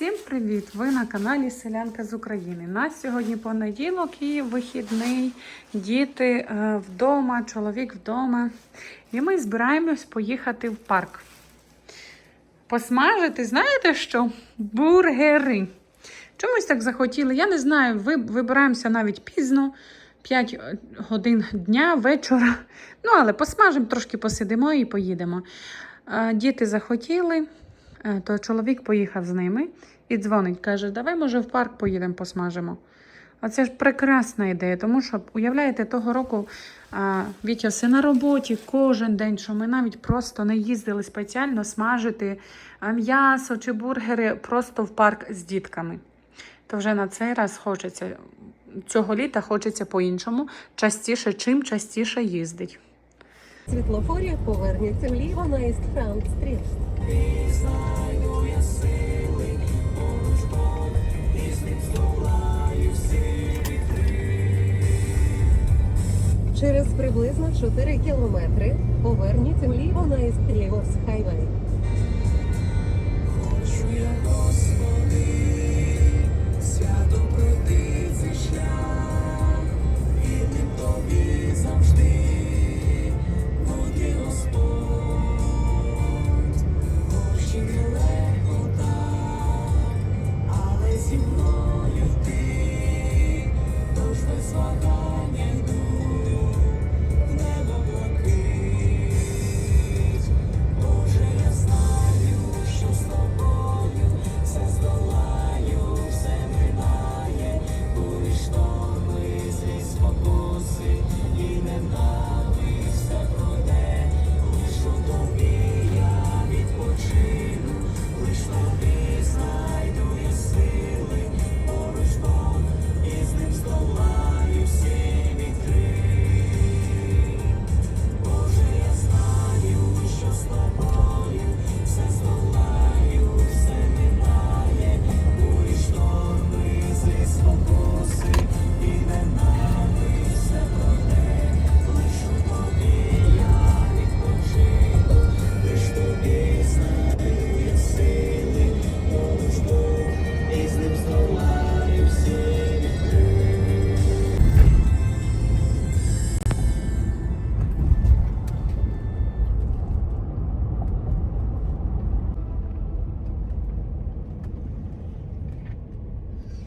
Всім привіт! Ви на каналі Селянка з України. Нас сьогодні понеділок і вихідний. Діти е, вдома, чоловік вдома. І ми збираємось поїхати в парк. Посмажити, знаєте що? Бургери. Чомусь так захотіли. Я не знаю, ви, вибираємося навіть пізно, 5 годин дня, вечора. Ну, але посмажимо, трошки посидимо і поїдемо. Е, Діти захотіли. Е, то чоловік поїхав з ними і дзвонить, каже, давай, може, в парк поїдемо, посмажимо. А це ж прекрасна ідея, тому що, уявляєте, того року а, Вітя все на роботі кожен день, що ми навіть просто не їздили спеціально смажити м'ясо чи бургери просто в парк з дітками. То вже на цей раз хочеться, цього літа хочеться по-іншому, частіше, чим частіше їздить. Світлофорі поверніться вліво на Франк стріт. Через приблизно 4 кілометри поверніть вліво на Іст Ріверс Хайвей.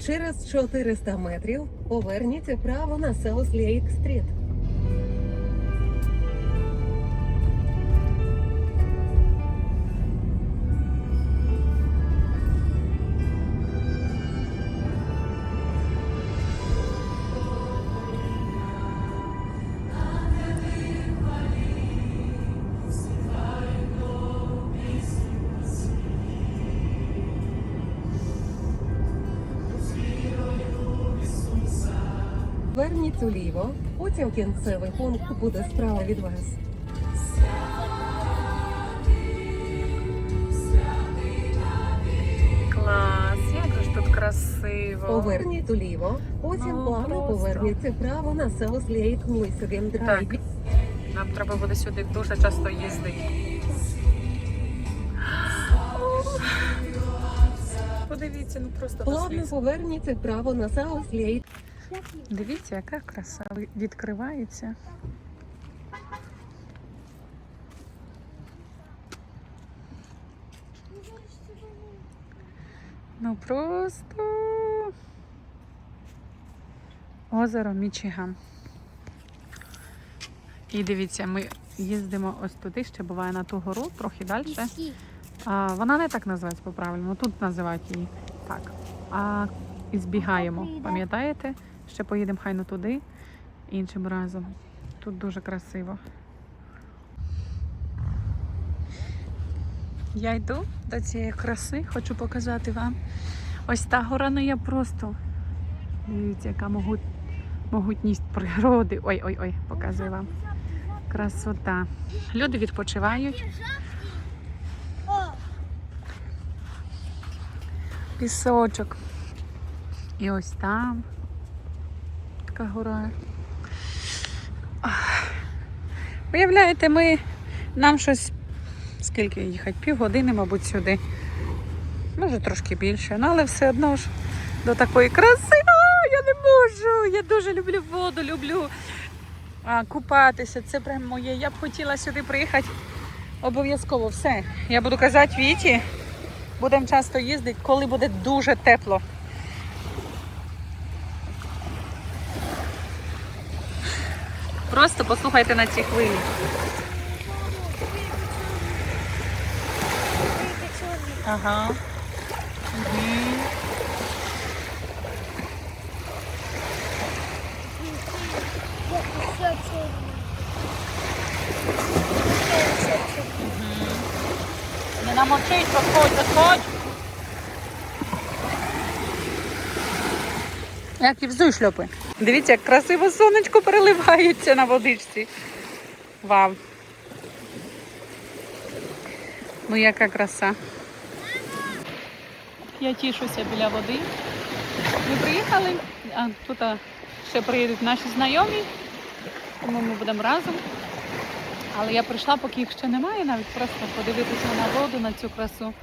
Через 400 метрів поверніться право на Селс Лейк стріт. Верніть уліво, потім кінцевий пункт буде справа від вас. Клас, як ж тут красиво. Поверніть уліво, потім Ну, плавно просто. поверніться вправо на Селс Лейк Мойсеген Так, нам треба буде сюди дуже часто їздити. Подивіться, ну просто Плавно посліз. поверніться вправо на Селс Лейк. Дивіться, яка краса відкривається. Ну просто озеро Мічиган. І дивіться, ми їздимо ось туди, ще буває на ту гору, трохи далі. А, вона не так називається по-правильному, тут називають її так. А і збігаємо, пам'ятаєте? Ще поїдемо хайно туди іншим разом. Тут дуже красиво. Я йду до цієї краси, хочу показати вам. Ось та гора не є просто. Дивіться, яка могут... могутність природи. Ой-ой-ой, показую вам. Красота. Люди відпочивають. Пісочок. І ось там така гора. Уявляєте, ми нам щось скільки їхати? Півгодини, мабуть, сюди. Може трошки більше, ну але все одно ж до такої краси. А, я не можу. Я дуже люблю воду, люблю а, купатися. Це прям моє. Я б хотіла сюди приїхати обов'язково. Все. Я буду казати Віті. Будемо часто їздити, коли буде дуже тепло. Просто послухайте на ці хвилі. Ага. Мгм. Не намочить, заходь, заходь. Як і шльопи. Дивіться, як красиво сонечко переливається на водичці. Вау. Ну яка краса. Я тішуся біля води. Ми приїхали, а тут ще приїдуть наші знайомі, тому ми будемо разом. Але я прийшла, поки їх ще немає, навіть просто подивитися на воду, на цю красу.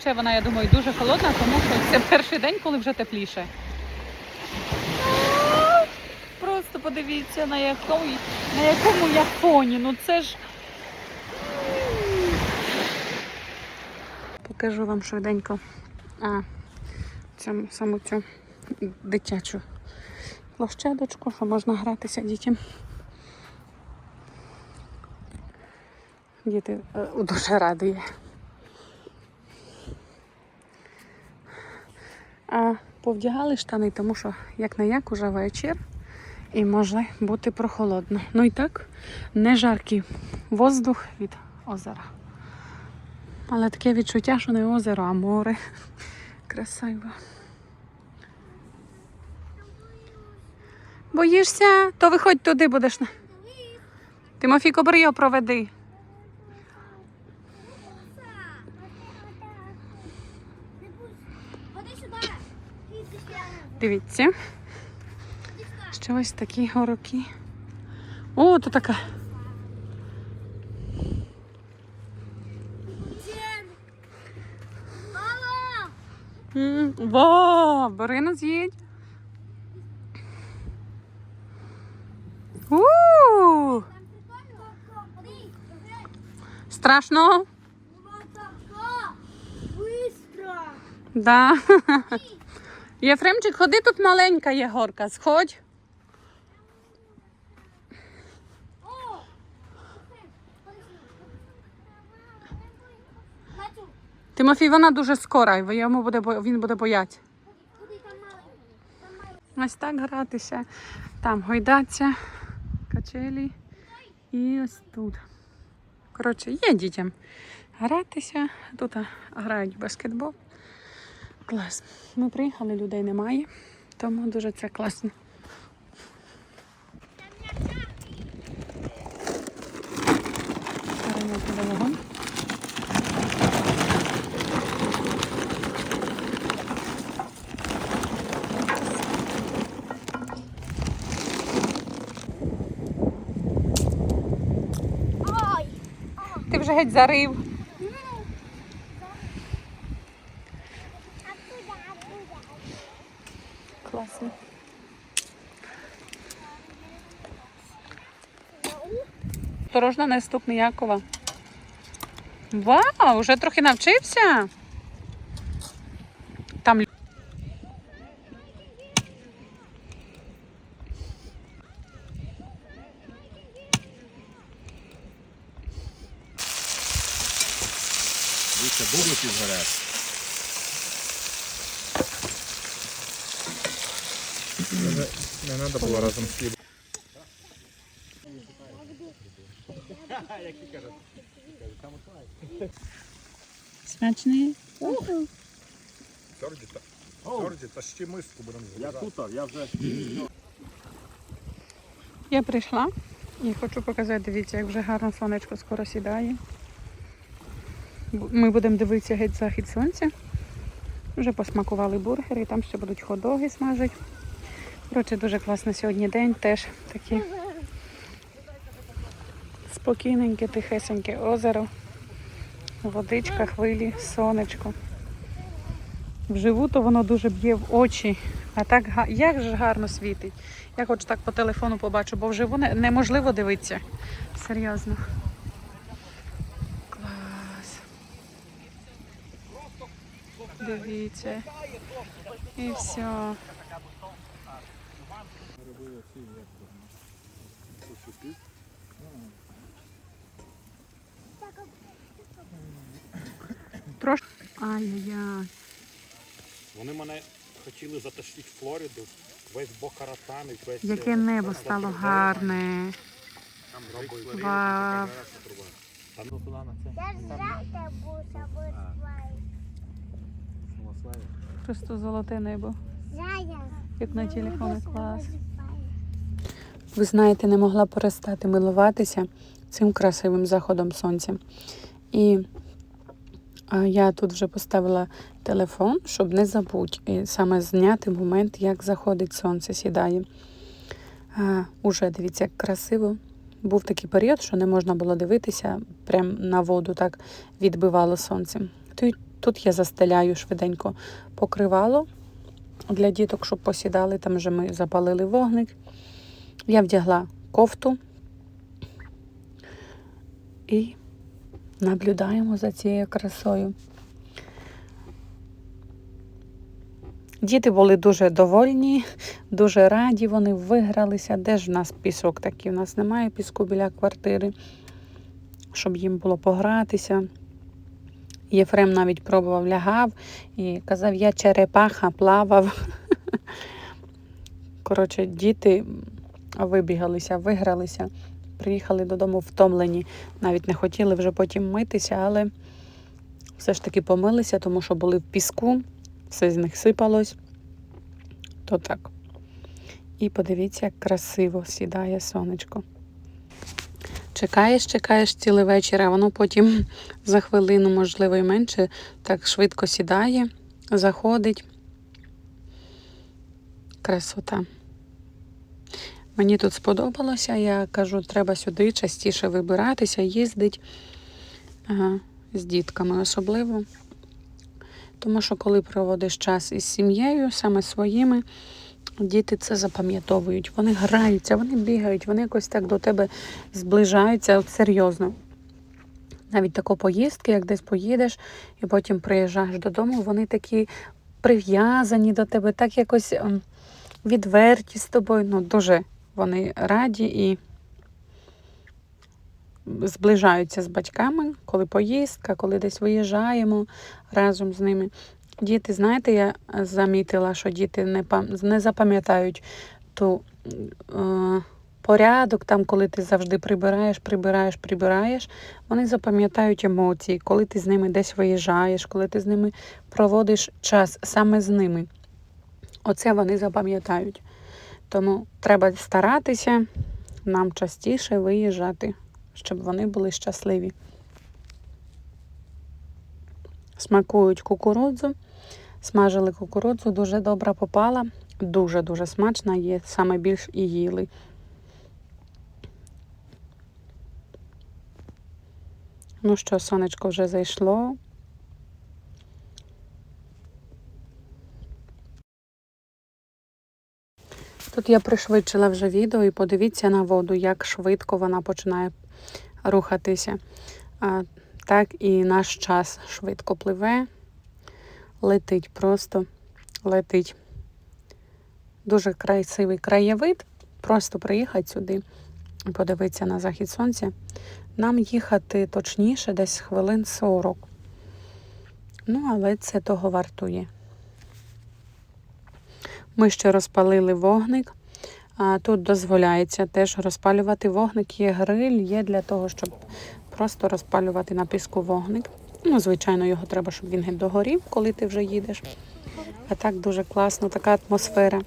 Ще вона, я думаю, дуже холодна, тому що це перший день, коли вже тепліше. Просто подивіться, на якому, на якому я фоні. Ну це ж. Покажу вам швиденько а, цю, саму цю дитячу площадочку, що можна гратися дітям. Діти е, дуже радує. А повдягали штани, тому що як не як уже вечір і може бути прохолодно. Ну і так, не жаркий воздух від озера. Але таке відчуття, що не озеро, а море. Красиво. Боїшся? То виходь туди будеш. на- Тимофійко, бери проведи. Дивіться. Ще ось такі гороки. О, то така. Во, бери на з'їдь. У, страшно? Да. Єфремчик, ходи тут маленька є горка, сходь. О. Ходи сюди. Бачу. Тимофій, вона дуже скора, йому буде, він буде мало. Ось так гратися. Там гойдаться, качелі. І ось тут. Коротше, є дітям гратися. Тут грають баскетбол. Клас. Ми приїхали, людей немає, тому дуже це класно. Беремо туди вогонь. Ой. Ти вже геть зарив. Класно. Осторожно, не стукни Якова. Вау, вже трохи навчився. Там Дивіться, бублики згорять. Не треба було разом з хлібом. смачний. Сьорді, та, Сьорді, та ще миску будемо Я тут, я вже Я прийшла і хочу показати, дивіться, як вже гарно сонечко скоро сідає. Ми будемо дивитися геть захід сонця. Вже посмакували бургери, там ще будуть ходоги смажити. Коротше, дуже класно сьогодні день, теж такі спокійненьке, тихесеньке озеро, водичка, хвилі, сонечко. Вживу то воно дуже б'є в очі. А так як же гарно світить. Я хочу так по телефону побачу, бо вживу неможливо дивитися. Серйозно. Дивіться. І все. Трошки. Ай-яй-яй. Вони мене хотіли затащити в Флориду, весь Бокаратан і весь... Яке небо стало гарне. Вау. Там ну туди на це. Держати буса висвай. Просто золоте небо. Як на телефоні клас. Ви знаєте, не могла перестати милуватися цим красивим заходом сонця. І я тут вже поставила телефон, щоб не забути. І саме зняти момент, як заходить сонце, сідає. А, уже дивіться, як красиво. Був такий період, що не можна було дивитися, прям на воду так відбивало сонце. Тут, я застеляю швиденько покривало для діток, щоб посідали. Там вже ми запалили вогник. Я вдягла кофту і наблюдаємо за цією красою. Діти були дуже довольні, дуже раді, вони вигралися. Де ж в нас пісок такий? У нас немає піску біля квартири, щоб їм було погратися. Єфрем навіть пробував лягав і казав, я черепаха плавав. Коротше, діти вибігалися, вигралися, приїхали додому втомлені. Навіть не хотіли вже потім митися, але все ж таки помилися, тому що були в піску, все з них сипалось. То так. І подивіться, як красиво сідає сонечко. Чекаєш, чекаєш цілий вечір, а воно потім за хвилину, можливо, і менше, так швидко сідає, заходить. Красота. Мені тут сподобалося. Я кажу, треба сюди частіше вибиратися, їздить ага, з дітками особливо. Тому що коли проводиш час із сім'єю, саме своїми, діти це запам'ятовують. Вони граються, вони бігають, вони якось так до тебе зближаються, от серйозно. Навіть тако поїздки, як десь поїдеш, і потім приїжджаєш додому, вони такі прив'язані до тебе, так якось ем, відверті з тобою. Ну, дуже вони раді і зближаються з батьками, коли поїздка, коли десь виїжджаємо разом з ними. Діти, знаєте, я замітила, що діти не, не запам'ятають ту е, порядок, там, коли ти завжди прибираєш, прибираєш, прибираєш. Вони запам'ятають емоції, коли ти з ними десь виїжджаєш, коли ти з ними проводиш час саме з ними. Оце вони запам'ятають. Тому треба старатися нам частіше виїжджати, щоб вони були щасливі. Смакують кукурудзу. Смажили кукурудзу, дуже добра попала. Дуже-дуже смачна є, саме більш і їли. Ну що, сонечко вже зайшло. Тут я пришвидшила вже відео і подивіться на воду, як швидко вона починає рухатися. Так і наш час швидко пливе, летить просто, летить. Дуже красивий краєвид. Просто приїхати сюди і подивитися на захід сонця. Нам їхати точніше, десь хвилин 40. Ну, але це того вартує. Ми ще розпалили вогник. Тут дозволяється теж розпалювати вогник. Є гриль, є для того, щоб просто розпалювати на піску вогник. Ну, звичайно, його треба, щоб він догорів, коли ти вже їдеш. А так дуже класно, така атмосфера.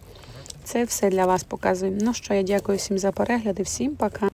Це все для вас показуємо. Ну що, я дякую всім за перегляди, всім пока.